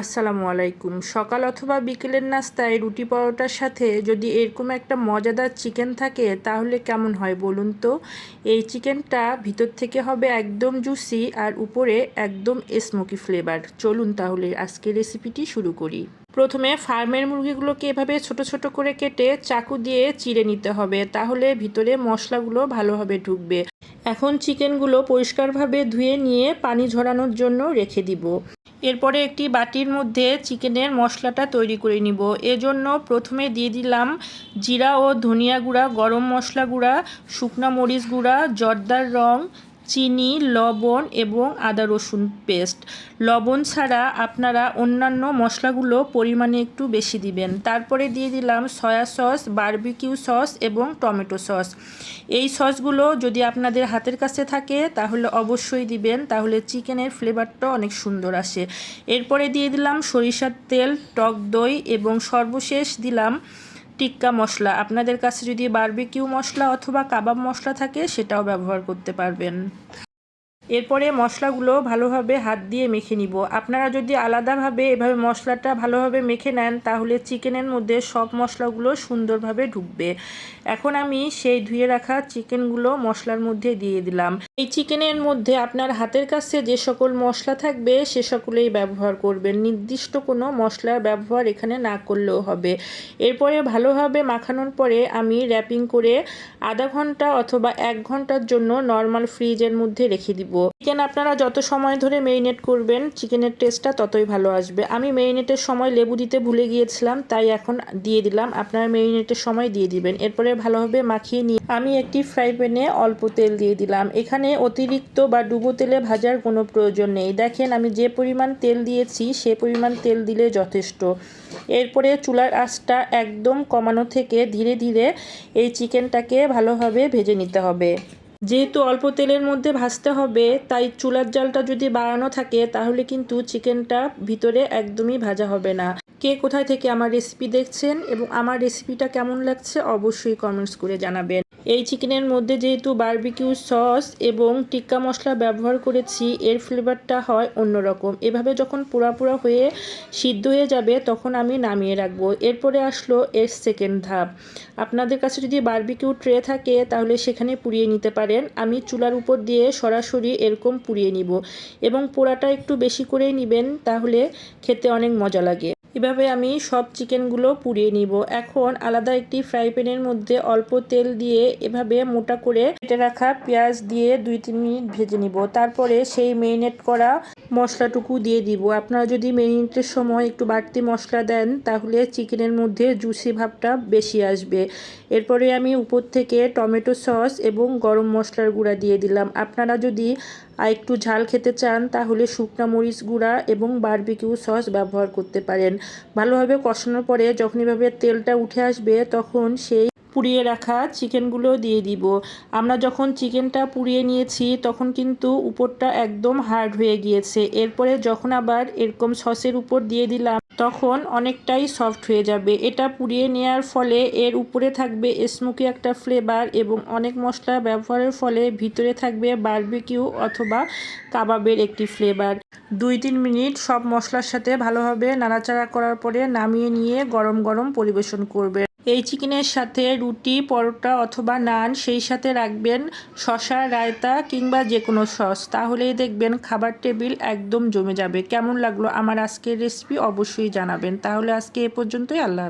আসসালামু আলাইকুম। সকাল অথবা বিকেলের নাস্তায় রুটি পরোটার সাথে যদি এরকম একটা মজাদার চিকেন থাকে, তাহলে কেমন হয় বলুন তো? এই চিকেনটা ভিতর থেকে হবে একদম জুসি আর উপরে একদম স্মোকি ফ্লেভার। চলুন তাহলে আজকে রেসিপিটি শুরু করি। প্রথমে ফার্মের মুরগিগুলোকে এভাবে ছোট ছোট করে কেটে চাকু দিয়ে চিড়ে নিতে হবে, তাহলে ভিতরে মশলাগুলো ভালোভাবে ঢুকবে। এখন চিকেনগুলো পরিষ্কারভাবে ধুয়ে নিয়ে পানি ঝরানোর জন্য রেখে দিব। এরপরে একটি বাটির মধ্যে চিকেনের মশলাটা তৈরি করে নিব। এজন্য প্রথমে দিয়ে দিলাম জিরা ও ধনিয়া গুঁড়া, গরম মশলা গুঁড়া, শুকনা মরিচ গুঁড়া, জর্দার রং চিনি, লবণ এবং আদা রসুন পেস্ট লবণ ছাড়া আপনারা অন্যান্য মশলাগুলো পরিমাণে একটু বেশি দিবেন। তারপরে দিয়ে দিলাম সয়া সস, বারবিকিউ সস এবং টমেটো সস। এই সসগুলো যদি আপনাদের হাতের কাছে থাকে, তাহলে অবশ্যই দিবেন, তাহলে চিকেনের ফ্লেভারটা অনেক সুন্দর আসে। এরপরে দিয়ে দিলাম সরিষার তেল, টক দই এবং সর্বশেষ দিলাম টিক্কা মশলা। আপনাদের কাছে যদি বারবিকিউ মশলা অথবা কাবাব মশলা থাকে, সেটাও ব্যবহার করতে পারবেন। এরপরে মশলাগুলো ভালোভাবে হাত দিয়ে মেখে নিব। আপনারা যদি আলাদাভাবে এভাবে মশলাটা ভালোভাবে মেখে নেন, তাহলে চিকেনের মধ্যে সব মশলাগুলো সুন্দরভাবে ঢুকবে। এখন আমি সেই ধুয়ে রাখা চিকেনগুলো মশলার মধ্যে দিয়ে দিলাম। এই চিকেনের মধ্যে আপনার হাতের কাছে যে সকল মশলা থাকবে, সে সকলেই ব্যবহার করবেন। নির্দিষ্ট কোনো মশলার ব্যবহার এখানে না করলেও হবে। এরপরে ভালোভাবে মাখানোর পরে আমি র্যাপিং করে আধা ঘণ্টা অথবা এক ঘণ্টার জন্য নর্মাল ফ্রিজের মধ্যে রেখে দিব। চিকেন আপনারা যত সময় ধরে মেরিনেট করবেন চিকেনের টেস্টটা ততই ভালো আসবে। আমি মেরিনেটের সময় লেবু দিতে ভুলে গিয়েছিলাম, তাই এখন দিয়ে দিলাম। আপনারা মেরিনেটের সময় দিয়ে দিবেন। এরপরে ভালোভাবে মাখিয়ে নিয়ে আমি একটি ফ্রাই প্যানে অল্প তেল দিয়ে দিলাম। এখানে অতিরিক্ত বা ডুবো তেলে ভাজার কোনো প্রয়োজন নেই। দেখেন, আমি যে পরিমাণ তেল দিয়েছি, সে পরিমাণ তেল দিলে যথেষ্ট। এরপরে চুলার আঁচটা একদম কমানো থেকে ধীরে ধীরে এই চিকেনটাকে ভালোভাবে ভেজে নিতে হবে। যেহেতু অল্প তেলের মধ্যে ভাজতে হবে, তাই চুলার জালটা যদি বাড়ানো থাকে, তাহলে কিন্তু চিকেনটা ভিতরে একদমই ভাজা হবে না। কে কোথায় থেকে আমার রেসিপি দেখছেন এবং আমার রেসিপিটা কেমন লাগছে অবশ্যই কমেন্টস করে জানাবেন। এই চিকেনের মধ্যে যেহেতু বারবিকিউ সস এবং টিক্কা মশলা ব্যবহার করেছি, এর ফ্লেভারটা হয় অন্যরকম। এভাবে যখন পোড়া পোড়া হয়ে সিদ্ধ হয়ে যাবে, তখন আমি নামিয়ে রাখব। এরপরে আসলো এর সেকেন্ড ধাপ। আপনাদের কাছে যদি বারবিকিউ ট্রে থাকে, তাহলে সেখানে পুড়িয়ে নিতে পারেন। আমি চুলার উপর দিয়ে সরাসরি এরকম পুড়িয়ে নিব। এবং পোড়াটা একটু বেশি করেই নেবেন, তাহলে খেতে অনেক মজা লাগে। এভাবে আমি সব চিকেনগুলো পুড়িয়ে নিব। এখন আলাদা একটি ফ্রাই প্যানের মধ্যে অল্প তেল দিয়ে এভাবে মোটা করে কেটে রাখা পেঁয়াজ দিয়ে দুই তিন মিনিট ভেজে নিব। তারপরে সেই মেরিনেট করা মশলাটুকু দিয়ে দিব। আপনারা যদি মেরিনেটের সময় একটু বাড়তি মশলা দেন, তাহলে চিকেনের মধ্যে জুসি ভাবটা বেশি আসবে। এরপরে আমি উপর থেকে টমেটো সস এবং গরম মশলার গুঁড়া দিয়ে দিলাম। আপনারা যদি আর একটু ঝাল খেতে চান, তাহলে শুকনা মরিচ গুঁড়া এবং বারবিকিউ সস ব্যবহার করতে পারেন। ভালোভাবে কষানোর পরে যখন এভাবে তেলটা উঠে আসবে, তখন সেই পুড়িয়ে রাখা চিকেনগুলো দিয়ে দিব। আমরা যখন চিকেনটা পুড়িয়ে নিয়েছি, তখন কিন্তু উপরটা একদম হার্ড হয়ে গিয়েছে। এরপরে যখন আবার এরকম সসের উপর দিয়ে দিলাম, তখন অনেকটাই সফট হয়ে যাবে। এটা পুড়িয়ে নেওয়ার ফলে এর উপরে থাকবে স্মোকি একটা ফ্লেভার এবং অনেক মশলা ব্যবহারের ফলে ভিতরে থাকবে বারবিকিউ অথবা কাবাবের একটি ফ্লেভার দুই তিন মিনিট সব মশলার সাথে ভালোভাবে নাড়াচাড়া করার পরে নামিয়ে নিয়ে গরম গরম পরিবেশন করবে। এই চিকেনের সাথে রুটি, পরোটা অথবা নান, সেই সাথে রাখবেন শশা রায়তা কিংবা যে কোনো সস। তাহলেই দেখবেন খাবার টেবিল একদম জমে যাবে। কেমন লাগল আমার আজকের রেসিপি অবশ্যই জানাবেন। তাহলে আজকে এ পর্যন্তই। আল্লাহ